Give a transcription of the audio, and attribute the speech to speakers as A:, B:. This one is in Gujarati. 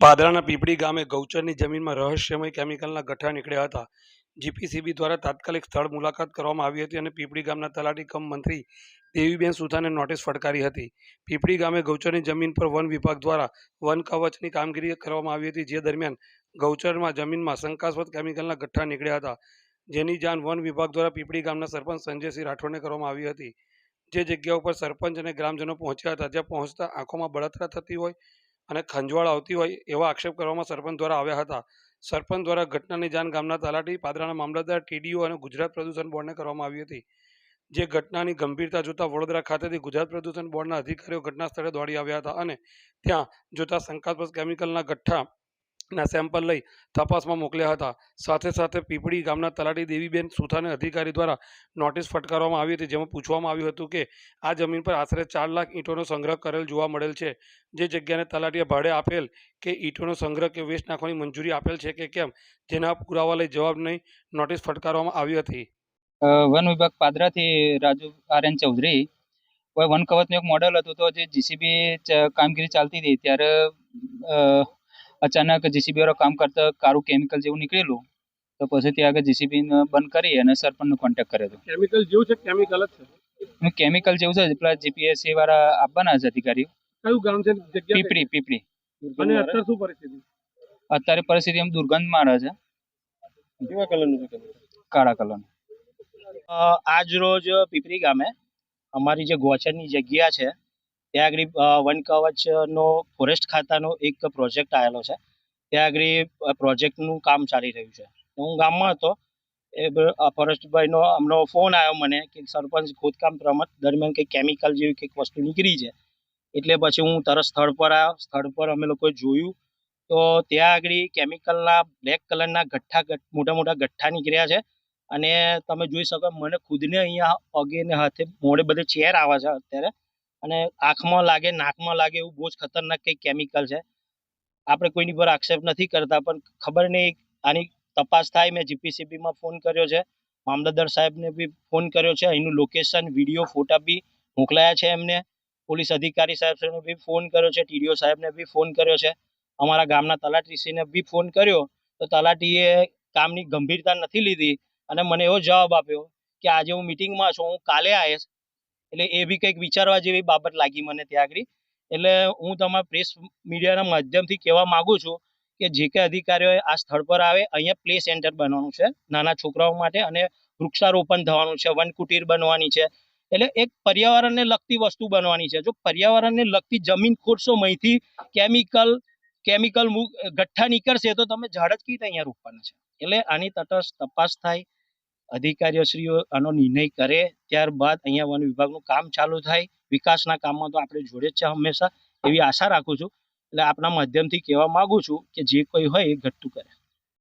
A: પાદરાના પીપળી ગામે ગૌચરની જમીનમાં રહસ્યમય કેમિકલના ગઠ્ઠા નીકળ્યા હતા. જીપીસીબી દ્વારા તાત્કાલિક સ્થળ મુલાકાત કરવામાં આવી હતી અને પીપળી ગામના તલાટી કમ મંત્રી દેવીબેન સુથાને નોટિસ ફટકારી હતી. પીપળી ગામે ગૌચરની જમીન પર વન વિભાગ દ્વારા વન કવચની કામગીરી કરવામાં આવી હતી, જે દરમિયાન ગૌચરમાં જમીનમાં શંકાસ્પદ કેમિકલના ગઠ્ઠા નીકળ્યા હતા. જેની જાણ વન વિભાગ દ્વારા પીપળી ગામના સરપંચ સંજયસિંહ રાઠોડને કરવામાં આવી હતી. જે જગ્યા ઉપર સરપંચ અને ગ્રામજનો પહોંચ્યા હતા, જ્યાં પહોંચતા આંખોમાં બળતરા થતી હોય અને ખંજવાળ આવતી હોય એવા આક્ષેપ કરવામાં સરપંચ દ્વારા આવ્યા હતા. સરપંચ દ્વારા ઘટનાની જાણ ગામના તલાટી, પાદરાના મામલતદાર, ટીડીઓ અને ગુજરાત પ્રદૂષણ બોર્ડને કરવામાં આવી હતી. જે ઘટનાની ગંભીરતા જોતા વડોદરા ખાતેથી ગુજરાત પ્રદૂષણ બોર્ડના અધિકારીઓ ઘટના સ્થળે દોડી આવ્યા હતા અને ત્યાં જોતા શંકાસ્પદ કેમિકલના ગઠ્ઠાના સેમ્પલ લઈ તપાસમાં મોકલ્યા હતા. સાથે સાથે પીપળી ગામના તલાટી દેવીબેન સુથાને અધિકારી દ્વારા નોટિસ ફટકારવામાં આવી હતી, જેમાં પૂછવામાં આવ્યું હતું કે આ જમીન પર આશરે ચાર લાખ ઈંટોનો સંગ્રહ કરેલ જોવા મળેલ છે. જે જગ્યાને તલાટીએ ભાડે આપેલ કે ઈંટોનો સંગ્રહ કે વેસ્ટ નાખવાની મંજૂરી આપેલ છે કે કેમ, જેના પુરાવા લઈ જવાબ નહીં, નોટિસ ફટકારવામાં આવી હતી.
B: વન વિભાગ પાદરાથી રાજુ આર એન ચૌધરી. વન કવચનું એક મોડેલ હતું તો જે જીસીબી કામગીરી ચાલતી હતી, ત્યારે અચાનક જીસીબી વાળો કામ કરતા કાળું કેમિકલ જેવું નીકળેલું તો પછી ત્યાં આગળ જીસીબી બંધ કરી અને સરપંચનો કોન્ટેક્ટ કર્યો હતો.
A: કેમિકલ જેવું છે કેમિકલ જ છે?
B: કેમિકલ જેવું છે પેલા જીપીએસસી વાળા આપવાના છે અધિકારીઓ.
A: કયું ગામ છે?
B: પીપળી પીપળી.
A: અને અત્યારે શું પરિસ્થિતિ?
B: અત્યારે પરિસ્થિતિ એમ દુર્ગંધ મારે છે.
A: કેવા કલરનું છે
B: કાળા કલરનું.
C: અ, આજ રોજ પીપરી ગામે અમારી જે ગોચરની જગ્યા છે ત્યાં આગળ વન કવચનો ફોરેસ્ટ ખાતાનો એક પ્રોજેક્ટ આવેલો છે. ત્યાં આગળ પ્રોજેક્ટનું કામ ચાલી રહ્યું છે. હું ગામમાં હતો. એ ફોરેસ્ટભાઈનો હમણાં ફોન આવ્યો મને કે સરપંચ ખોદકામ પ્રમત દરમિયાન કંઈક કેમિકલ જેવી કંઈક વસ્તુ નીકળી છે. એટલે પછી હું તરત સ્થળ પર આવ્યો સ્થળ પર અમે લોકોએ જોયું. તો ત્યાં આગળ કેમિકલના બ્લેક કલરના ગઠ્ઠા મોટા મોટા ગઠ્ઠા નીકળ્યા છે. અને તમે જોઈ શકો, મને ખુદને અહીંયા પગે ને હાથે મોડે બધે ચેર આવે છે અત્યારે. અને આંખમાં લાગે, નાકમાં લાગે એવું બહુ જ ખતરનાક કંઈક કેમિકલ છે. આપણે કોઈની પર આક્ષેપ નથી કરતા, પણ ખબર નહીં આની તપાસ થાય. મેં જીપીસીબીમાં ફોન કર્યો છે. મામલતદાર સાહેબને બી ફોન કર્યો છે. અહીંનું લોકેશન વીડિયો ફોટા બી મોકલાયા છે એમને. પોલીસ અધિકારી સાહેબને બી ફોન કર્યો છે. ટીડીઓ સાહેબને બી ફોન કર્યો છે. અમારા ગામના તલાટીસીને બી ફોન કર્યો. તો તલાટીએ કામની ગંભીરતા નથી લીધી અને મને એવો જવાબ આપ્યો કે આજે હું મિટિંગમાં છું. હું કાલે આવીશ. એટલે એ બી કંઈક વિચારવા જેવી બાબત લાગી મને ત્યાં આગળ. એટલે હું તમારા પ્રેસ મીડિયાના માધ્યમથી કહેવા માગું છું કે જે કે અધિકારીઓ આ સ્થળ પર આવે, અહીંયા પ્લે સેન્ટર બનવાનું છે, નાના છોકરાઓ માટે અને વૃક્ષારોપણ થવાનું છે વન કુટીર બનવાની છે. એટલે એક પર્યાવરણને લગતી વસ્તુ બનવાની છે. જો પર્યાવરણને લગતી જમીન ખોરશો અહીંથી કેમિકલ કેમિકલ ગઠ્ઠા નીકળશે તો તમે ઝાડ જ કઈ રીતે અહીંયા રોપવાના છે? એટલે આની તટસ્થ તપાસ થાય અધિકારીઓશ્રીઓ આનો નિર્ણય કરે, ત્યારબાદ અહીંયા વન વિભાગનું કામ ચાલુ થાય. વિકાસના કામમાં તો આપણે જોડે જ છે હંમેશા. એવી આશા રાખું છું. એટલે આપના માધ્યમથી કહેવા માંગુ છું કે જે કોઈ હોય એ ઘટતું કરે.